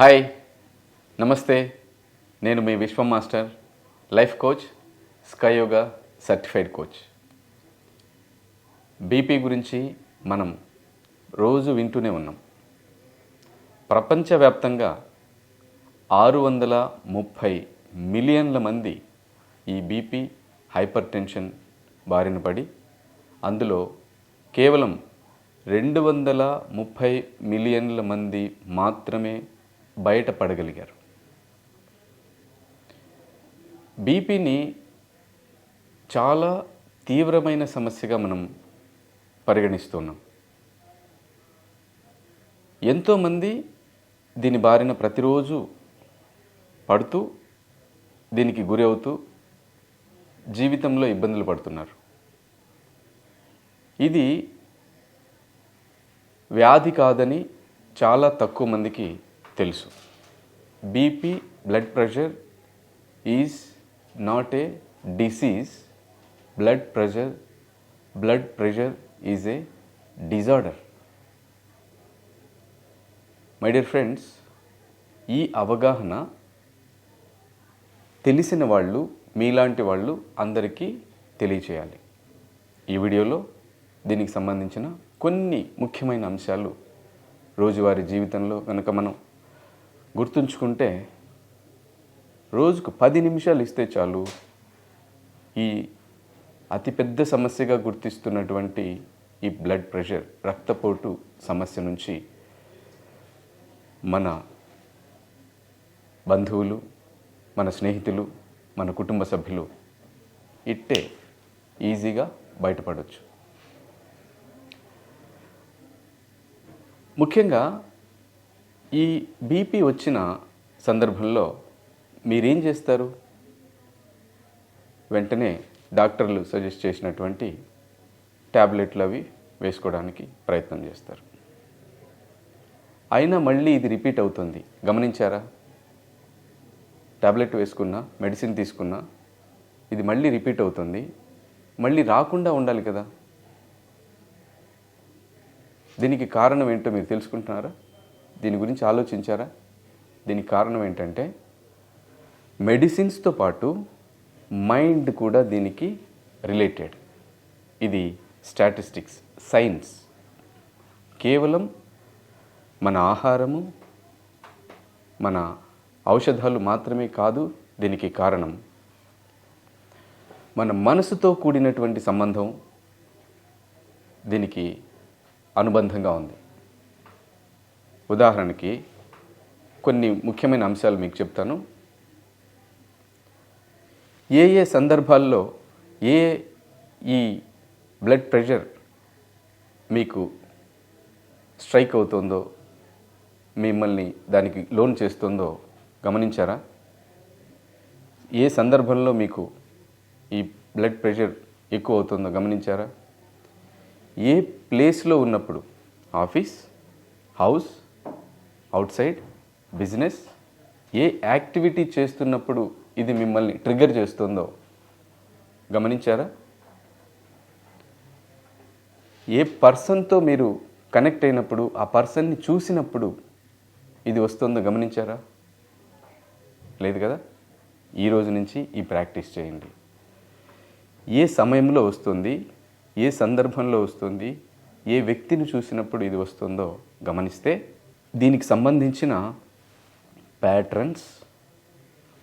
Hi నమస్తే. నేను మీ Vishwam master life coach SKY certified coach. BP గురించి మనం రోజు వింటూనే ఉన్నాం. ప్రపంచవ్యాప్తంగా ఆరు వందల ముప్పై మిలియన్ల మంది ఈ బీపీ హైపర్ టెన్షన్ బారిన పడి అందులో కేవలం రెండు వందల ముప్పై మిలియన్ల మంది మాత్రమే బయటపడగలిగారు. బీపీని చాలా తీవ్రమైన సమస్యగా మనం పరిగణిస్తున్నాం. ఎంతోమంది దీని బారిన ప్రతిరోజు పడుతూ దీనికి గురి అవుతూ జీవితంలో ఇబ్బందులు పడుతున్నారు. ఇది వ్యాధి కాదని చాలా తక్కువ మందికి తెలుసు. BP blood pressure is not a disease blood pressure blood pressure is a disorder my dear friends ఈ అవగాహన తెలిసిన వాళ్ళు మీలాంటి వాళ్ళు అందరికీ తెలియచేయాలి. ఈ వీడియోలో దీనికి సంబంధించిన కొన్ని ముఖ్యమైన అంశాలు రోజువారీ జీవితంలో కనుక మనం గుర్తుంచుకుంటే రోజుకు పది నిమిషాలు ఇస్తే చాలు. ఈ అతిపెద్ద సమస్యగా గుర్తిస్తున్నటువంటి ఈ బ్లడ్ ప్రెషర్ రక్తపోటు సమస్య నుంచి మన బంధువులు మన స్నేహితులు మన కుటుంబ సభ్యులు ఇట్టే ఈజీగా బయటపడవచ్చు ముఖ్యంగా ఈ బీపీ వచ్చిన సందర్భంలో మీరేం చేస్తారు? వెంటనే డాక్టర్లు సజెస్ట్ చేసినటువంటి ట్యాబ్లెట్లు అవి వేసుకోవడానికి ప్రయత్నం చేస్తారు. అయినా మళ్ళీ ఇది రిపీట్ అవుతుంది. గమనించారా? ట్యాబ్లెట్ వేసుకున్నా మెడిసిన్ తీసుకున్నా ఇది మళ్ళీ రిపీట్ అవుతుంది. మళ్ళీ రాకుండా ఉండాలి కదా. దీనికి కారణం ఏంటో మీరు తెలుసుకుంటున్నారా? దీని గురించి ఆలోచించారా? దీనికి కారణం ఏంటంటే మెడిసిన్స్తో పాటు మైండ్ కూడా దీనికి రిలేటెడ్ ఇది స్టాటిస్టిక్స్ సైన్స్ కేవలం మన ఆహారము మన ఔషధాలు మాత్రమే కాదు దీనికి కారణం. మన మనసుతో కూడినటువంటి సంబంధం దీనికి అనుబంధంగా ఉంది. ఉదాహరణకి కొన్ని ముఖ్యమైన అంశాలు మీకు చెప్తాను. ఏ ఏ సందర్భాల్లో ఏ ఈ బ్లడ్ ప్రెషర్ మీకు స్ట్రైక్ అవుతుందో మిమ్మల్ని దానికి లోన్ చేస్తుందో గమనించారా? ఏ సందర్భంలో మీకు ఈ బ్లడ్ ప్రెషర్ ఎక్కువ అవుతుందో గమనించారా? ఏ ప్లేస్లో ఉన్నప్పుడు? Office? House? Outside business ఏ యాక్టివిటీ చేస్తున్నప్పుడు ఇది మిమ్మల్ని ట్రిగ్గర్ చేస్తుందో గమనించారా? ఏ పర్సన్తో మీరు కనెక్ట్ అయినప్పుడు ఆ పర్సన్ని చూసినప్పుడు ఇది వస్తుందో గమనించారా? లేదు కదా? ఈ రోజు నుంచి ఈ ప్రాక్టీస్ చేయండి. ఏ సమయంలో వస్తుంది ఏ సందర్భంలో వస్తుంది ఏ వ్యక్తిని చూసినప్పుడు ఇది వస్తుందో గమనిస్తే దీనికి సంబంధించిన ప్యాటర్న్స్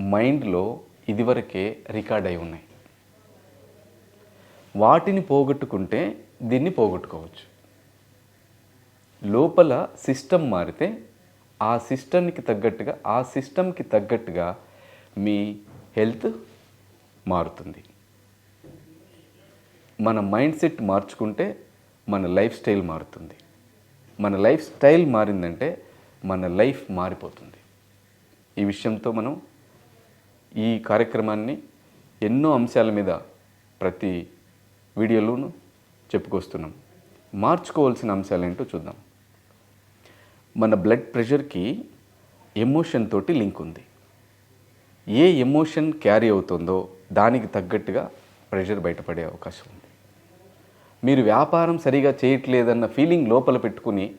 మైండ్లో ఇదివరకే రికార్డ్ అయి ఉన్నాయి. వాటిని పోగొట్టుకుంటే దీన్ని పోగొట్టుకోవచ్చు. లోపల సిస్టమ్ మారితే ఆ సిస్టమ్కి తగ్గట్టుగా ఆ సిస్టమ్కి తగ్గట్టుగా మీ హెల్త్ మారుతుంది. మన మైండ్ సెట్ మార్చుకుంటే మన లైఫ్ స్టైల్ మారుతుంది. మన లైఫ్ స్టైల్ మారిందంటే మన లైఫ్ మారిపోతుంది. ఈ విషయంతో మనం ఈ కార్యక్రమాన్ని ఎన్నో అంశాల మీద ప్రతి వీడియోలోనూ చెప్పుకొస్తున్నాం. మార్చుకోవాల్సిన అంశాలు ఏంటో చూద్దాం. మన బ్లడ్ ప్రెషర్కి ఎమోషన్ తోటి లింక్ ఉంది. ఏ ఎమోషన్ క్యారీ అవుతుందో దానికి తగ్గట్టుగా ప్రెషర్ బయటపడే అవకాశం ఉంది. మీరు వ్యాపారం సరిగా చేయట్లేదన్న ఫీలింగ్ లోపల పెట్టుకుని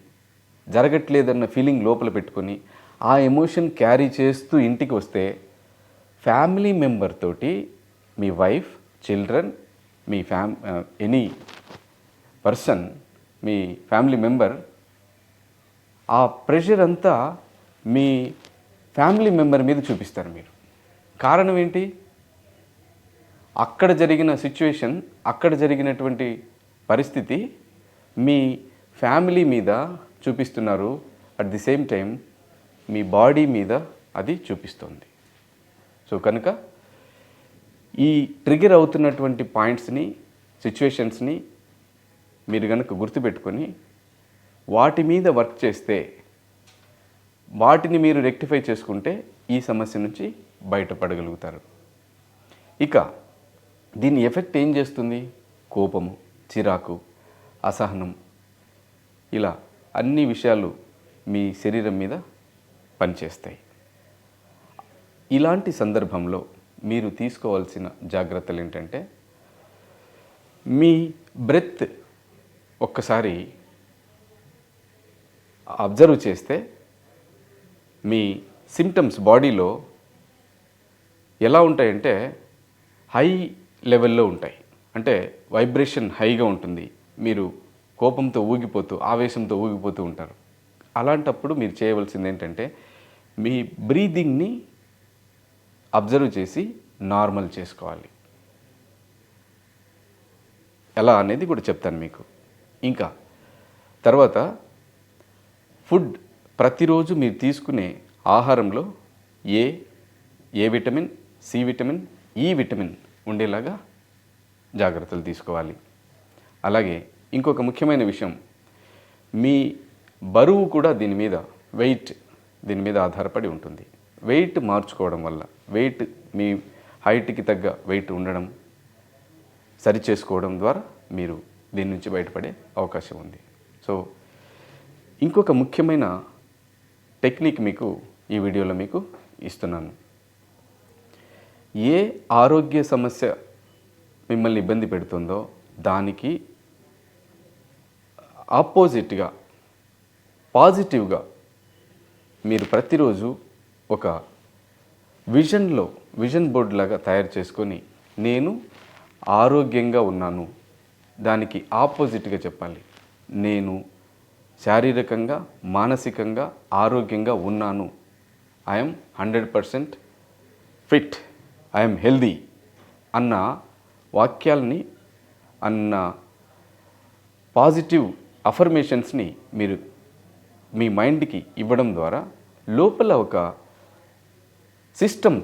జరగట్లేదన్న ఫీలింగ్ లోపల పెట్టుకుని ఆ ఎమోషన్ క్యారీ చేస్తూ ఇంటికి వస్తే ఫ్యామిలీ మెంబర్ తోటి మీ వైఫ్ చిల్డ్రన్ మీ ఫ్యామ్ ఎనీ పర్సన్ మీ ఫ్యామిలీ మెంబర్ ఆ ప్రెషర్ అంతా మీ ఫ్యామిలీ మెంబర్ మీద చూపిస్తారు మీరు. కారణం ఏంటి? అక్కడ జరిగిన సిచ్యువేషన్ అక్కడ జరిగినటువంటి పరిస్థితి మీ ఫ్యామిలీ మీద చూపిస్తున్నారు. అట్ ది సేమ్ టైం మీ బాడీ మీద అది చూపిస్తుంది. సో కనుక ఈ ట్రిగర్ అవుతున్నటువంటి పాయింట్స్ని సిచ్యువేషన్స్ని మీరు కనుక గుర్తుపెట్టుకొని వాటి మీద వర్క్ చేస్తే వాటిని మీరు రెక్టిఫై చేసుకుంటే ఈ సమస్య నుంచి బయటపడగలుగుతారు. ఇక దీని ఎఫెక్ట్ ఏం చేస్తుంది? కోపము. చిరాకు అసహనం ఇలా అన్ని విషయాలు మీ శరీరం మీద పనిచేస్తాయి. ఇలాంటి సందర్భంలో మీరు తీసుకోవాల్సిన జాగ్రత్తలు ఏంటంటే మీ బ్రెత్ ఒక్కసారి అబ్జర్వ్ చేస్తే మీ సిమ్టమ్స్ బాడీలో ఎలా ఉంటాయంటే హై లెవెల్లో ఉంటాయి. అంటే వైబ్రేషన్ హైగా ఉంటుంది. మీరు కోపంతో ఊగిపోతూ ఆవేశంతో ఊగిపోతూ ఉంటారు. అలాంటప్పుడు మీరు చేయవలసింది ఏంటంటే మీ బ్రీదింగ్ని అబ్జర్వ్ చేసి నార్మల్ చేసుకోవాలి. ఎలా అనేది కూడా చెప్తాను మీకు. ఇంకా తర్వాత ఫుడ్ ప్రతిరోజు మీరు తీసుకునే ఆహారంలో ఏ ఏ vitamin C vitamin E vitamin ఉండేలాగా జాగ్రత్తలు తీసుకోవాలి. అలాగే ఇంకొక ముఖ్యమైన విషయం మీ బరువు కూడా దీని మీద వెయిట్ దీని మీద ఆధారపడి ఉంటుంది. వెయిట్ మార్చుకోవడం వల్ల వెయిట్ మీ హైట్కి తగ్గ వెయిట్ ఉండడం సరి చేసుకోవడం ద్వారా మీరు దీని నుంచి బయటపడే అవకాశం ఉంది. సో ఇంకొక ముఖ్యమైన టెక్నిక్ మీకు ఈ వీడియోలో మీకు ఇస్తున్నాను. ఏ ఆరోగ్య సమస్య మిమ్మల్ని ఇబ్బంది పెడుతుందో దానికి ఆపోజిట్గా పాజిటివ్గా మీరు ప్రతిరోజు ఒక విజన్లో విజన్ బోర్డ్ లాగా తయారు చేసుకొని నేను ఆరోగ్యంగా ఉన్నాను దానికి ఆపోజిట్గా చెప్పాలి. నేను శారీరకంగా మానసికంగా ఆరోగ్యంగా ఉన్నాను. I'm hundred percent fit I'm healthy అన్న వాక్యాలని అన్న పాజిటివ్ అఫర్మేషన్స్ని మీరు మీ మైండ్కి ఇవ్వడం ద్వారా లోపల ఒక సిస్టమ్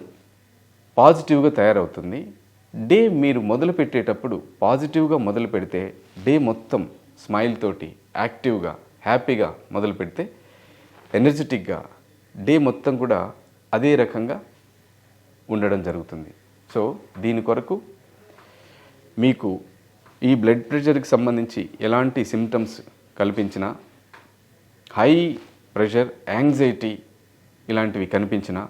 పాజిటివ్గా తయారవుతుంది. డే మీరు మొదలు పెట్టేటప్పుడు పాజిటివ్గా మొదలు పెడితే డే మొత్తం స్మైల్ తోటి యాక్టివ్గా హ్యాపీగా మొదలు పెడితే ఎనర్జెటిక్గా డే మొత్తం కూడా అదే రకంగా ఉండడం జరుగుతుంది. సో దీని కొరకు మీకు ఈ బ్లడ్ ప్రెషర్కి సంబంధించి ఎలాంటి సిమ్టమ్స్ కల్పించినా హై ప్రెషర్ యాంగ్జైటీ ఇలాంటివి కనిపించినా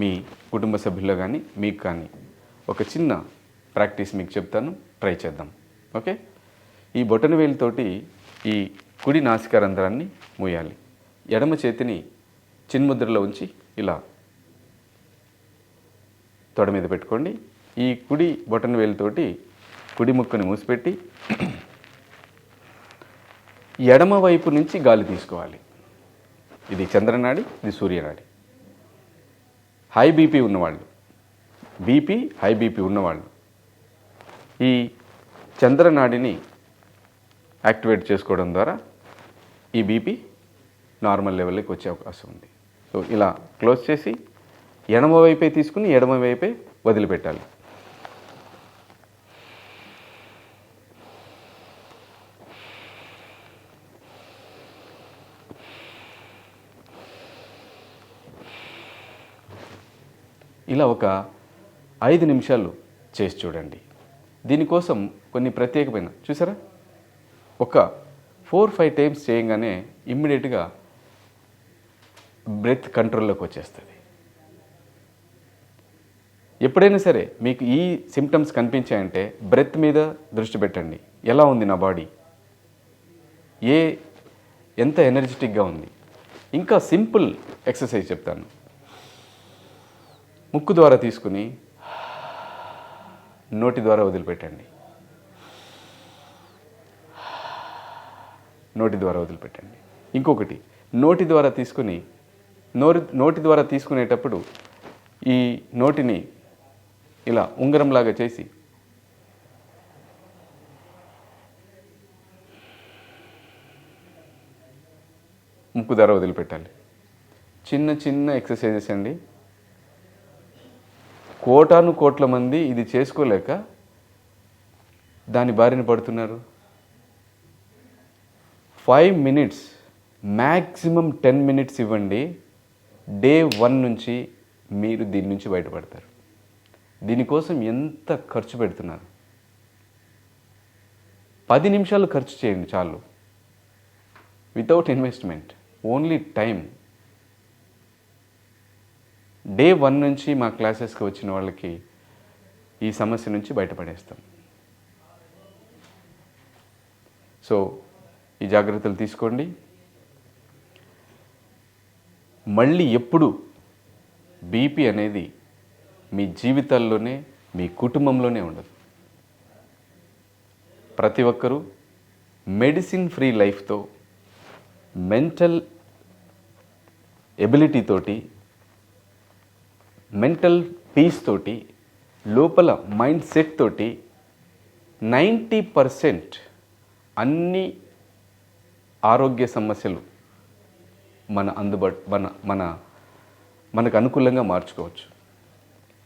మీ కుటుంబ సభ్యుల్లో కానీ మీకు కానీ ఒక చిన్న ప్రాక్టీస్ మీకు చెప్తాను ట్రై చేద్దాం. ఓకే ఈ బొటన వేలుతోటి ఈ కుడి నాసిక రంధ్రాన్ని మూయాలి. ఎడమ చేతిని చిన్ముద్రలో ఉంచి ఇలా తొడ మీద పెట్టుకోండి. ఈ కుడి బొటన వేలుతోటి కుడి ముక్కుని మూసిపెట్టి ఎడమ వైపు నుంచి గాలి తీసుకోవాలి. ఇది చంద్రనాడి ఇది సూర్యనాడి. హై బీపీ ఉన్నవాళ్ళు. బీపీ హై బీపీ ఉన్నవాళ్ళు. ఈ చంద్రనాడిని యాక్టివేట్ చేసుకోవడం ద్వారా ఈ బీపీ నార్మల్ లెవెల్కి వచ్చే అవకాశం ఉంది. సో ఇలా క్లోజ్ చేసి ఎడమ వైపే తీసుకుని ఎడమ వైపే వదిలిపెట్టాలి. ఇలా ఒక ఐదు నిమిషాలు చేసి చూడండి. దీనికోసం కొన్ని ప్రత్యేకమైన చూసారా? ఒక ఫోర్ ఫైవ్ టైమ్స్ చేయగానే ఇమ్మీడియట్గా బ్రెత్ కంట్రోల్లోకి వచ్చేస్తుంది. ఎప్పుడైనా సరే మీకు ఈ సిమ్టమ్స్ కనిపించాయంటే బ్రెత్ మీద దృష్టి పెట్టండి. ఎలా ఉంది నా బాడీ? ఏ ఎంత ఎనర్జెటిక్గా ఉంది? ఇంకా సింపుల్ ఎక్సర్సైజ్ చెప్తాను. ముక్కు ద్వారా తీసుకుని నోటి ద్వారా వదిలిపెట్టండి. నోటి ద్వారా వదిలిపెట్టండి. ఇంకొకటి నోటి ద్వారా తీసుకుని నోరు నోటి ద్వారా తీసుకునేటప్పుడు ఈ నోటిని ఇలా ఉంగరంలాగా చేసి ముక్కు ద్వారా వదిలిపెట్టాలి. చిన్న చిన్న ఎక్సర్సైజెస్ అండి. కోటాను కోట్ల మంది ఇది చేసుకోలేక దాని బారిన పడుతున్నారు. Five minutes maximum ten minutes ఇవ్వండి. డే వన్ నుంచి మీరు దీని నుంచి బయటపడతారు. దీనికోసం ఎంత ఖర్చు పెడుతున్నారు? పది నిమిషాలు ఖర్చు చేయండి చాలు. Without investment only time day one నుంచి మా క్లాసెస్కి వచ్చిన వాళ్ళకి ఈ సమస్య నుంచి బయటపడేస్తాం. సో ఈ జాగ్రత్తలు తీసుకోండి. మళ్ళీ ఎప్పుడు బీపీ అనేది మీ జీవితాల్లోనే మీ కుటుంబంలోనే ఉండదు. ప్రతి ఒక్కరూ మెడిసిన్ ఫ్రీ లైఫ్తో మెంటల్ ఎబిలిటీ తోటి మెంటల్ పీస్ తోటి లోపల మైండ్ సెట్ తోటి నైంటీ పర్సెంట్ అన్ని ఆరోగ్య సమస్యలు మన అందుబాటు మన మన మనకు అనుకూలంగా మార్చుకోవచ్చు.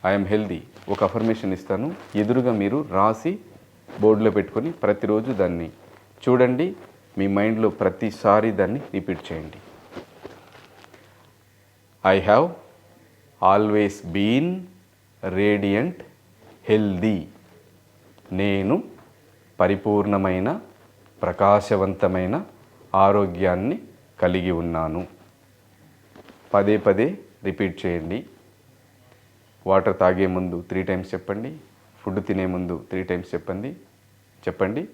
ఐఎమ్ హెల్దీ ఒక అఫర్మేషన్ ఇస్తాను. ఎదురుగా మీరు రాసి బోర్డులో పెట్టుకొని ప్రతిరోజు దాన్ని చూడండి. మీ మైండ్లో ప్రతిసారి దాన్ని రిపీట్ చేయండి. I have always been radiant healthy. నేను పరిపూర్ణమైన ప్రకాశవంతమైన ఆరోగ్యాన్ని కలిగి ఉన్నాను. పదే పదే రిపీట్ చేయండి. వాటర్ తాగే ముందు త్రీ టైమ్స్ చెప్పండి. ఫుడ్ తినే ముందు త్రీ టైమ్స్ చెప్పండి. చెప్పండి.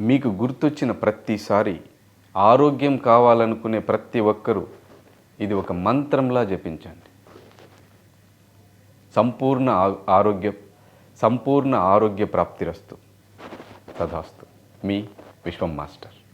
మీకు గుర్తొచ్చిన ప్రతిసారి ఆరోగ్యం కావాలనుకునే ప్రతి ఒక్కరూ ఇది ఒక మంత్రంలా జపించండి. సంపూర్ణ ఆరోగ్య సంపూర్ణ ఆరోగ్య ప్రాప్తిరస్తు. తదాస్తు. మీ విశ్వం మాస్టర్.